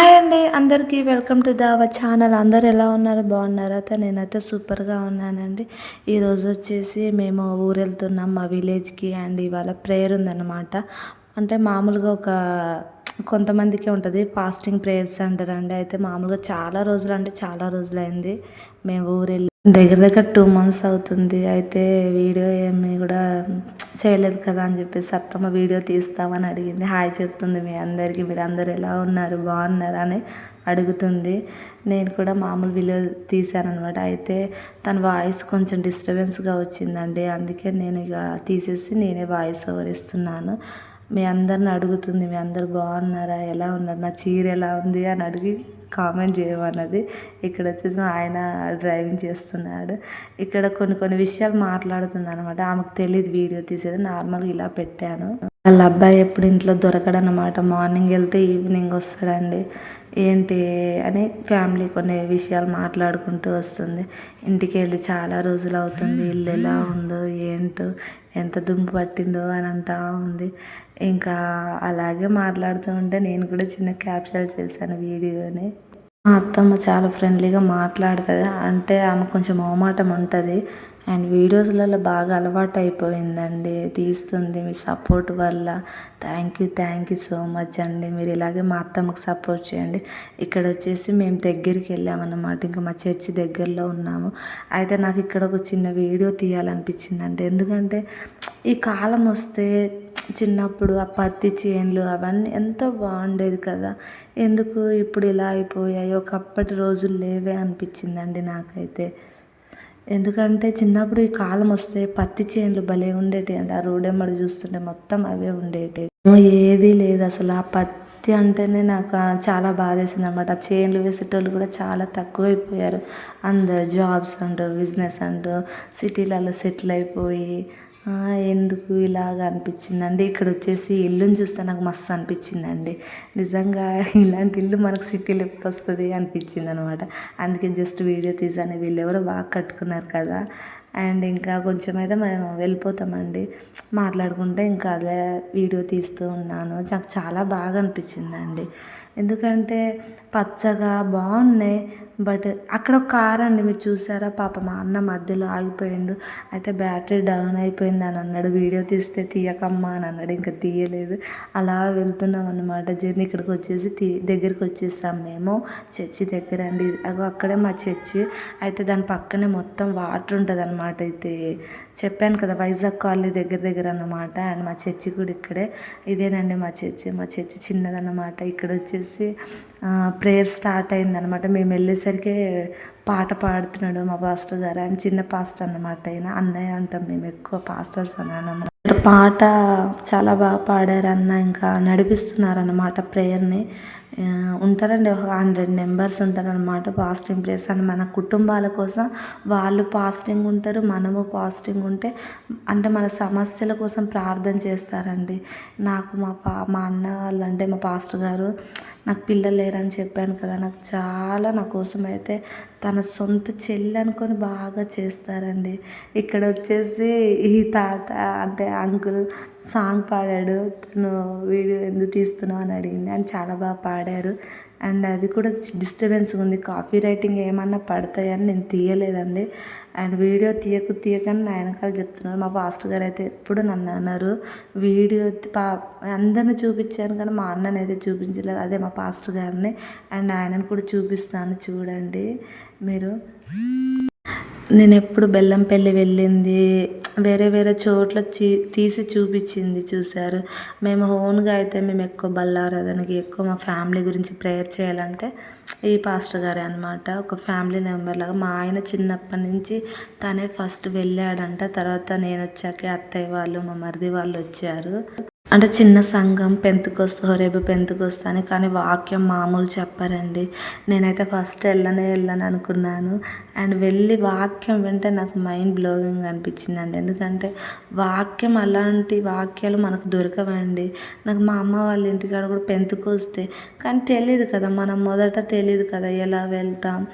Hi అండి అందరికీ welcome to the our channel. అందరు ఎలా ఉన్నారు? బాగున్నారా? అయితే నేనైతే సూపర్గా ఉన్నానండి. ఈరోజు వచ్చేసి మేము ఊరు వెళ్తున్నాం మా విలేజ్కి అండ్ ఇవాళ ప్రేయర్ ఉందన్నమాట. అంటే మామూలుగా ఒక కొంతమందికి ఉంటుంది ఫాస్టింగ్ ప్రేయర్స్ అంటారండి అయితే మామూలుగా చాలా రోజులు అంటే చాలా రోజులైంది మేము ఊరు వెళ్ళి దగ్గర దగ్గర టూ మంత్స్ అవుతుంది. అయితే వీడియో ఏమి కూడా చేయలేదు కదా అని చెప్పేసి అత్తమ్మ వీడియో తీస్తామని అడిగింది. హాయ్ చెప్తుంది మీ అందరికీ. మీరు అందరు ఎలా ఉన్నారు? బాగున్నారా అని అడుగుతుంది. నేను కూడా మామూలు వీడియో తీశానమాట అయితే తన వాయిస్ కొంచెం డిస్టర్బెన్స్గా వచ్చిందండి. అందుకే నేను ఇక తీసేసి నేనే వాయిస్ ఓవర్ ఇస్తున్నాను. మీ అందరిని అడుగుతుంది మీ అందరు బాగున్నారా? ఎలా ఉన్నారు? నా చీర ఎలా ఉంది? అని అడిగి కామెంట్ చేయమన్నది. ఇక్కడ వచ్చేసి మా ఆయన డ్రైవింగ్ చేస్తున్నాడు. ఇక్కడ కొన్ని కొన్ని విషయాలు మాట్లాడుతుంది అనమాట ఆమెకు తెలియదు వీడియో తీసేది. నార్మల్గా ఇలా పెట్టాను. వాళ్ళ అబ్బాయి ఎప్పుడు ఇంట్లో దొరకడనమాట మార్నింగ్ వెళ్తే ఈవినింగ్ వస్తాడండి. ఏంటి అని ఫ్యామిలీ కొన్ని విషయాలు మాట్లాడుకుంటూ వస్తుంది. ఇంటికి వెళ్ళి చాలా రోజులు అవుతుంది. ఇల్లు ఎలా ఉందో ఏంటో ఎంత దుమ్ము పట్టిందో అని అంటా ఉంది. ఇంకా అలాగే మాట్లాడుతూ ఉంటే నేను కూడా చిన్న క్యాప్చర్ చేశాను వీడియోని. మా అత్తమ్మ చాలా ఫ్రెండ్లీగా మాట్లాడుతుంది. అంటే ఆమె కొంచెం మొహమాటం ఉంటుంది. అండ్ వీడియోస్లలో బాగా అలవాటు అయిపోయిందండి తీస్తుంది మీ సపోర్ట్ వల్ల. Thank you thank you so much అండి. మీరు ఇలాగే మా అత్తమ్మకి సపోర్ట్ చేయండి. ఇక్కడ వచ్చేసి మేము దగ్గరికి వెళ్ళామన్నమాట. ఇంకా మా చర్చి దగ్గరలో ఉన్నాము. అయితే నాకు ఇక్కడ ఒక చిన్న వీడియో తీయాలనిపించిందండి. ఎందుకంటే ఈ కాలం వస్తే చిన్నప్పుడు ఆ పత్తి చేనులు అవన్నీ ఎంతో బాగుండేది కదా. ఎందుకు ఇప్పుడు ఇలా అయిపోయాయి ఒకప్పటి రోజులు లేవే అనిపించిందండి నాకైతే. ఎందుకంటే చిన్నప్పుడు ఈ కాలం వస్తే పత్తి చేనులు భలే ఉండేటి అండి. ఆ రోడెమ్మడి చూస్తుంటే మొత్తం అవే ఉండేటి. ఏది లేదు అసలు. ఆ పత్తి అంటేనే నాకు చాలా బాధేసింది అనమాట చేన్లు వేసేటోళ్ళు కూడా చాలా తక్కువైపోయారు. అందరు జాబ్స్ అంటూ బిజినెస్ అంటూ సిటీలలో సెటిల్ అయిపోయి ఎందుకు ఇలాగ అనిపించిందండి? ఇక్కడ వచ్చేసి ఇల్లుని చూస్తే నాకు మస్తు అనిపించిందండి. నిజంగా ఇలాంటి ఇల్లు మనకు సిటీలో ఎప్పుడు వస్తుంది అనిపించింది అనమాట అందుకే జస్ట్ వీడియో తీసాను. వీళ్ళు ఎవరో బాగా కట్టుకున్నారు కదా. అండ్ ఇంకా కొంచెం అయితే మేము వెళ్ళిపోతామండి. మాట్లాడుకుంటే ఇంకా అదే వీడియో తీస్తూ ఉన్నాను. నాకు చాలా బాగా అనిపించిందండి. ఎందుకంటే పచ్చగా బాగున్నాయి. బట్ అక్కడ ఒక కార్ అండి మీరు చూసారా? పాప మా అన్న మధ్యలో ఆగిపోయిండు. అయితే బ్యాటరీ డౌన్ అయిపోయింది అని అన్నాడు. వీడియో తీస్తే తీయకమ్మా అని అన్నాడు. ఇంకా తీయలేదు. అలా వెళ్తున్నాం అనమాట జర్నీ ఇక్కడికి వచ్చేసి తీ దగ్గరికి వచ్చేసాం మేము. చర్చి దగ్గర అండి. అగో అక్కడే మా చర్చి. అయితే దాని పక్కనే మొత్తం వాటర్ ఉంటుంది అనమాట అయితే చెప్పాను కదా వైజాగ్ కాలనీ దగ్గర దగ్గర అన్నమాట. అండ్ మా చర్చి కూడా ఇక్కడే. ఇదేనండి మా చర్చి. మా చర్చి చిన్నదన్నమాట. ఇక్కడ వచ్చేసి ప్రేయర్ స్టార్ట్ అయిందనమాట మేము వెళ్ళేసరికి పాట పాడుతున్నాడు మా పాస్టర్ గారు. ఆయన చిన్న పాస్టర్ అన్నమాట ఆయన. అన్నయ్య అంటాం మేము ఎక్కువ పాస్టర్స్ అని అన్నమాట పాట చాలా బాగా పాడారు అన్న ఇంకా నడిపిస్తున్నారన్నమాట ప్రేయర్ని ఉంటారండి ఒక హండ్రెడ్ మెంబర్స్ ఉంటారనమాట పాస్టింగ్ ప్లేస్ అని మన కుటుంబాల కోసం వాళ్ళు పాస్టింగ్ ఉంటారు మనము పాస్టింగ్ ఉంటే అంటే మన సమస్యల కోసం ప్రార్థన చేస్తారండి. నాకు మా పా మా అన్న వాళ్ళు అంటే మా పాస్టర్ గారు నాకు పిల్లలు లేరని చెప్పాను కదా నాకు చాలా నా కోసం అయితే తన సొంత చెల్లి అనుకొని బాగా చేస్తారండి. ఇక్కడ వచ్చేసి ఈ తాత అంటే అంకుల్ సాంగ్ పాడాడు. తను వీడియో ఎందుకు తీస్తున్నావు అని అడిగింది. అని చాలా బాగా పాడారు. అండ్ అది కూడా డిస్టర్బెన్స్ ఉంది. కాపీ రైటింగ్ ఏమన్నా పడతాయని నేను తీయలేదండి. అండ్ వీడియో తీయకు తీయకని నా వెనకాల చెప్తున్నారు. మా పాస్టర్ గారు అయితే ఎప్పుడు నన్ను అన్నారు వీడియో పా అందరిని చూపించాను కానీ మా అన్నని అయితే చూపించలేదు. అదే మా పాస్టర్ గారిని. అండ్ ఆయనను కూడా చూపిస్తాను చూడండి మీరు. నేను ఎప్పుడు బెల్లంపల్లి వెళ్ళింది వేరే వేరే చోట్ల చీ తీసి చూపించింది చూశారు. మేము ఓన్గా అయితే మేము ఎక్కువ బల్లారాధనకి ఎక్కువ మా ఫ్యామిలీ గురించి ప్రేయర్ చేయాలంటే ఈ పాస్టర్ గారే అనమాట ఒక ఫ్యామిలీ మెంబర్ లాగా మా ఆయన చిన్నప్పటి నుంచి తనే ఫస్ట్ వెళ్ళాడంట. తర్వాత నేను వచ్చాక అత్తయ్య వాళ్ళు మా మరిది వాళ్ళు వచ్చారు. అంటే చిన్న సంఘం పెంతుకొస్తా రేపు పెంతుకొస్తా అని కానీ వాక్యం మామూలు చెప్పారండి. నేనైతే ఫస్ట్ వెళ్ళనే వెళ్ళను అనుకున్నాను. అండ్ వెళ్ళి వాక్యం వింటే నాకు మైండ్ బ్లోయింగ్ అనిపించిందండి. ఎందుకంటే వాక్యం అలాంటి వాక్యాలు మనకు దొరకవండి. నాకు మా అమ్మ వాళ్ళ ఇంటికాడ కూడా పెంతుకొస్తే కానీ తెలియదు కదా మనం మొదట తెలియదు కదా ఎలా వెళ్తాం.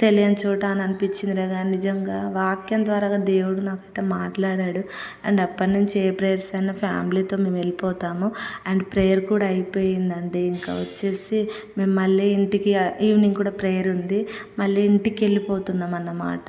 తెలియని చోట అని అనిపించిందిలే కానీ నిజంగా వాక్యం ద్వారా దేవుడు నాకైతే మాట్లాడాడు. అండ్ అప్పటి నుంచి ఏ ప్రేయర్స్ అయినా ఫ్యామిలీతో మేము వెళ్ళిపోతాము. అండ్ ప్రేయర్ కూడా అయిపోయిందండి. ఇంకా వచ్చేసి మేము మళ్ళీ ఇంటికి ఈవినింగ్ కూడా ప్రేయర్ ఉంది. మళ్ళీ ఇంటికి వెళ్ళిపోతున్నాం అన్నమాట.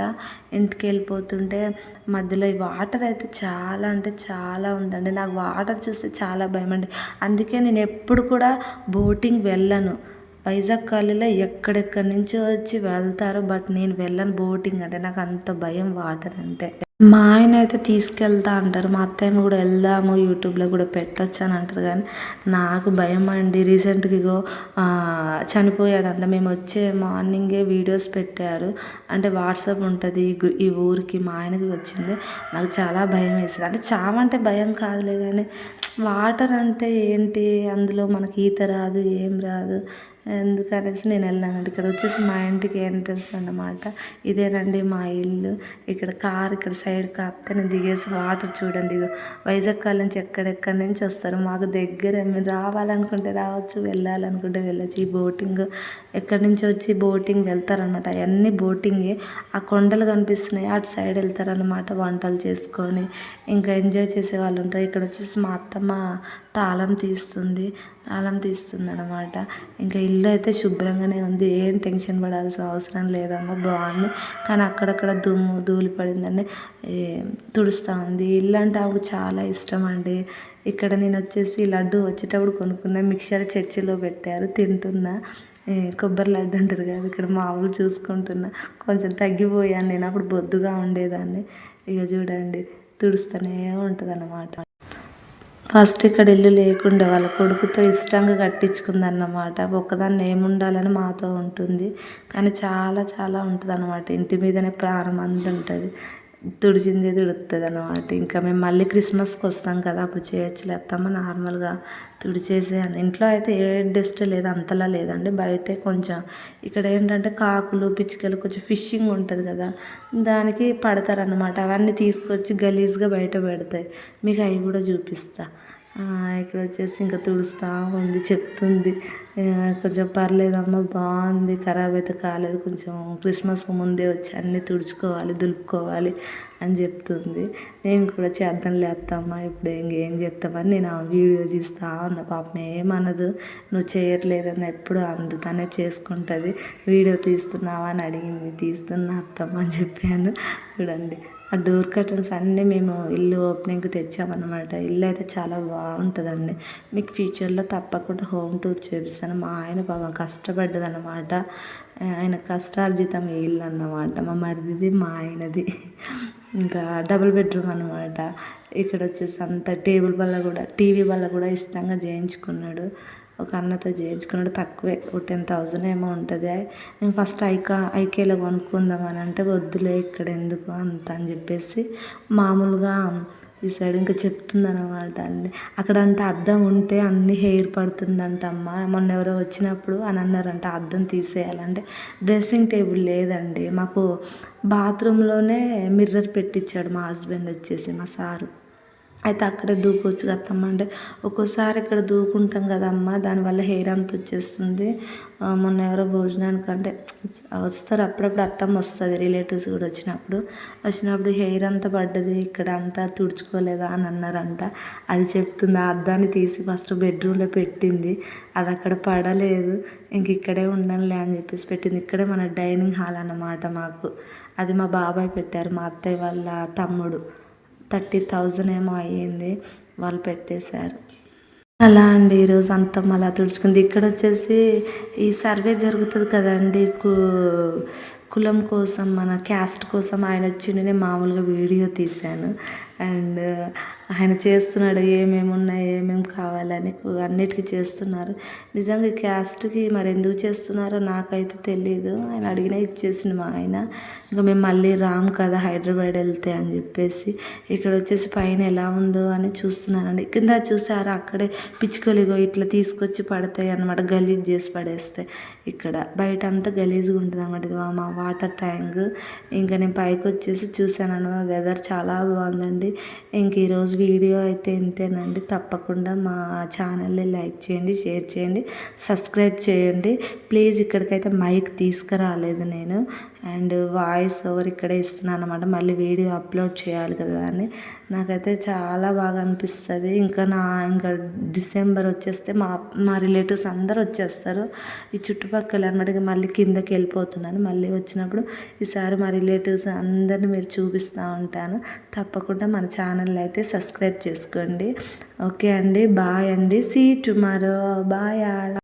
ఇంటికి వెళ్ళిపోతుంటే మధ్యలో ఈ వాటర్ అయితే చాలా అంటే చాలా ఉందండి. నాకు వాటర్ చూస్తే చాలా భయం అండి అందుకే నేను ఎప్పుడు కూడా బోటింగ్ వెళ్ళను. వైజాగ్ కాలనీలో ఎక్కడెక్కడి నుంచో వచ్చి వెళ్తారు బట్ నేను వెళ్ళను బోటింగ్ అంటే నాకు అంత భయం వాటర్ అంటే. మా ఆయన అయితే తీసుకెళ్తా అంటారు మా అత్తయ్య కూడా వెళ్దాము యూట్యూబ్లో కూడా పెట్టొచ్చు అని అంటారు కానీ నాకు భయం అండి. రీసెంట్గా ఇగో చనిపోయాడంట. మేము వచ్చే మార్నింగే వీడియోస్ పెట్టారు. అంటే వాట్సాప్ ఉంటుంది ఈ ఊరికి మా ఆయనకి వచ్చింది. నాకు చాలా భయం వేసింది. అంటే చావంటే భయం కాదులే కానీ వాటర్ అంటే ఏంటి? అందులో మనకి ఈత రాదు ఏం రాదు. ఎందుకనేసి నేను వెళ్ళానండి ఇక్కడ వచ్చేసి మా ఇంటికి ఎంట్రన్స్ అన్నమాట. ఇదేనండి మా ఇల్లు. ఇక్కడ కార్ ఇక్కడ సైడ్ కాపితే నేను దిగేసి వాటర్ చూడండి. వైజాగ్ కాల్ నుంచి ఎక్కడెక్కడి నుంచి వస్తారు. మాకు దగ్గర. మీరు రావాలనుకుంటే రావచ్చు వెళ్ళాలనుకుంటే వెళ్ళచ్చు. ఈ బోటింగ్ ఎక్కడి నుంచి వచ్చి బోటింగ్ వెళ్తారనమాట అవన్నీ బోటింగే. ఆ కొండలు కనిపిస్తున్నాయి. అటు సైడ్ వెళ్తారనమాట వంటలు చేసుకొని. ఇంకా ఎంజాయ్ చేసే వాళ్ళు ఉంటారు. ఇక్కడ వచ్చేసి మా అత్తమ్మ తాళం తీస్తుంది. తాళం తీస్తుంది అనమాట ఇంకా ఇల్లు అయితే శుభ్రంగానే ఉంది. ఏం టెన్షన్ పడాల్సిన అవసరం లేదమ్మా బాగుంది. కానీ అక్కడక్కడ దుమ్ము ధూళి పడిందని తుడుస్తూ ఉంది. ఇల్లు అంటే ఆమెకు చాలా ఇష్టం అండి. ఇక్కడ నేను వచ్చేసి లడ్డు వచ్చేటప్పుడు కొనుక్కున్న. మిక్చర్ చర్చిలో పెట్టారు తింటున్నా. కొబ్బరి లడ్డు అంటారు కదా ఇక్కడ మామూలు చూసుకుంటున్నా. కొంచెం తగ్గిపోయాను నేను అప్పుడు బొద్దుగా ఉండేదాన్ని. ఇక చూడండి తుడుస్తూనే ఉంటుంది అన్నమాట ఫస్ట్ ఇక్కడ ఇల్లు లేకుండా వాళ్ళ కొడుకుతో ఇష్టంగా కట్టించుకుందన్నమాట. ఒక్కదాన్ని ఏముండాలని మాతో ఉంటుంది. కానీ చాలా చాలా ఉంటుంది అన్నమాట ఇంటి మీదనే ప్రాణం అంత ఉంటుంది. తుడిచింది తుడుతుంది అనమాట ఇంకా మేము మళ్ళీ క్రిస్మస్కి వస్తాం కదా అప్పుడు చేయొచ్చులే అత్తమ్మ నార్మల్గా తుడిచేసే ఇంట్లో అయితే ఏ డస్ట్ లేదు అంతలా లేదండి. బయటే కొంచెం ఇక్కడ ఏంటంటే కాకులు పిచ్చుకలు కొంచెం ఫిషింగ్ ఉంటుంది కదా దానికి పడతారనమాట అవన్నీ తీసుకొచ్చి గలీజ్గా బయట పెడతాయి. మీకు అవి కూడా చూపిస్తా. ఇక్కడ వచ్చేసి ఇంకా తుడుస్తూ ఉంది చెప్తుంది. కొంచెం పర్లేదమ్మా బాగుంది ఖరాబ్ అయితే కాలేదు కొంచెం క్రిస్మస్కి ముందే వచ్చి అన్నీ తుడుచుకోవాలి దులుపుకోవాలి అని చెప్తుంది. నేను కూడా చేద్దాం లేస్తామా ఇప్పుడు ఇంకేం చేస్తామని నేను ఆ వీడియో తీస్తా ఉన్న. పాపం ఏమనదు నువ్వు చేయట్లేదని ఎప్పుడు అందుతానే చేసుకుంటుంది. వీడియో తీస్తున్నావా అని అడిగింది తీస్తున్నా అత్తమ్మ అని చెప్పాను. చూడండి. ఆ డోర్ కర్టన్స్ అన్నీ మేము ఇల్లు ఓపెనింగ్కి తెచ్చామన్నమాట. ఇల్లు అయితే చాలా బాగుంటుందండి. మీకు ఫ్యూచర్లో తప్పకుండా హోమ్ టూర్ చేపిస్తాను. మా ఆయన పాపం కష్టపడ్డదన్నమాట. ఆయన కష్టార్జితం ఇల్లు అన్నమాట. మా మరిదిది మా ఆయనది. ఇంకా డబుల్ బెడ్రూమ్ అనమాట ఇక్కడ వచ్చేసి అంత టేబుల్ వల్ల కూడా టీవీ వల్ల కూడా ఇష్టంగా చేయించుకున్నాడు. ఒక అన్నతో చేయించుకున్నాడు. తక్కువే ఒక టెన్ థౌజండ్ ఏమో ఉంటుంది. నేను ఫస్ట్ ఐకా ఐకేలో కొనుక్కుందాం అని అంటే వద్దులే ఇక్కడ ఎందుకు అంత అని చెప్పేసి మామూలుగా ఈ సైడ్ ఇంకా చెప్తుందన్నమాట అండి. అక్కడ అంటే అద్దం ఉంటే అన్ని హెయిర్ పడుతుందంట అమ్మ. మొన్న ఎవరో వచ్చినప్పుడు అని అన్నారంట అద్దం తీసేయాలంటే డ్రెస్సింగ్ టేబుల్ లేదండి. మాకు బాత్రూంలోనే మిర్రర్ పెట్టించాడు మా హస్బెండ్ వచ్చేసి మా సారు. అయితే అక్కడే దూకోవచ్చు కదమ్మ అంటే ఒక్కోసారి ఇక్కడ దూకుంటాం కదమ్మ దానివల్ల హెయిర్ అంత వచ్చేస్తుంది. మొన్న ఎవరో భోజనానికి అంటే వస్తారు అప్పుడప్పుడు అత్తమ్మ వస్తుంది రిలేటివ్స్ కూడా వచ్చినప్పుడు. వచ్చినప్పుడు హెయిర్ అంతా పడ్డది ఇక్కడ అంతా తుడుచుకోలేదా అని అన్నారంట. అది చెప్తుంది ఆ అద్దాన్ని తీసి ఫస్ట్ బెడ్రూమ్లో పెట్టింది. అది అక్కడ పడలేదు ఇంక ఇక్కడే ఉండాలి అని చెప్పేసి పెట్టింది. ఇక్కడే మన డైనింగ్ హాల్ అన్నమాట మాకు. అది మా బాబాయ్ పెట్టారు మా అత్తయ్య వాళ్ళ తమ్ముడు. థర్టీ థౌజండ్ ఏమో అయ్యింది వాళ్ళు పెట్టేశారు. అలా అండి ఈరోజు అంతా మళ్ళీ తుడుచుకుంది. ఇక్కడ వచ్చేసి ఈ సర్వే జరుగుతుంది కదండి కులం కోసం మన క్యాస్ట్ కోసం ఆయన వచ్చి నేను మామూలుగా వీడియో తీశాను. అండ్ ఆయన చేస్తున్నాడు ఏమేమి ఉన్నాయి ఏమేమి కావాలని అన్నిటికీ చేస్తున్నారు. నిజంగా క్యాస్ట్కి మరి ఎందుకు చేస్తున్నారో నాకైతే తెలియదు ఆయన అడిగినా ఇచ్చేసింది మా ఆయన. ఇంకా మేము మళ్ళీ రాము కదా హైదరాబాద్ వెళ్తే అని చెప్పేసి ఇక్కడ వచ్చేసి పైన ఎలా ఉందో అని చూస్తున్నానండి. కింద చూసారా అక్కడే పిచ్చుకలిగో ఇట్లా తీసుకొచ్చి పడతాయి అనమాట గలీజ్ చేసి పడేస్తాయి ఇక్కడ బయట అంతా గలీజ్గా ఉంటుంది అనమాట ఇది మా వాటర్ ట్యాంక్. ఇంకా నేను పైకి వచ్చేసి చూశాను వెదర్ చాలా బాగుందండి. ఇంక ఈరోజు వీడియో అయితే ఇంతేనండి. తప్పకుండా మా ఛానల్ని లైక్ చేయండి షేర్ చేయండి సబ్స్క్రైబ్ చేయండి. ప్లీజ్ ఇక్కడికైతే మైక్ తీసుకురాలేదు నేను. అండ్ వాయిస్ ఓవర్ ఇక్కడే ఇస్తున్నాను అనమాట మళ్ళీ వీడియో అప్లోడ్ చేయాలి కదా అని. నాకైతే చాలా బాగా అనిపిస్తుంది. ఇంకా నా ఇంకా డిసెంబర్ వచ్చేస్తే మా మా రిలేటివ్స్ అందరు వచ్చేస్తారు. ఈ చుట్టుపక్కల అనమాట మళ్ళీ కిందకి వెళ్ళిపోతున్నాను. మళ్ళీ వచ్చినప్పుడు ఈసారి మా రిలేటివ్స్ అందరిని మీరు చూపిస్తూ ఉంటాను. తప్పకుండా మన ఛానల్ అయితే సబ్స్క్రైబ్ చేసుకోండి. ఓకే అండి. బాయ్ అండి. See tomorrow. Bye all.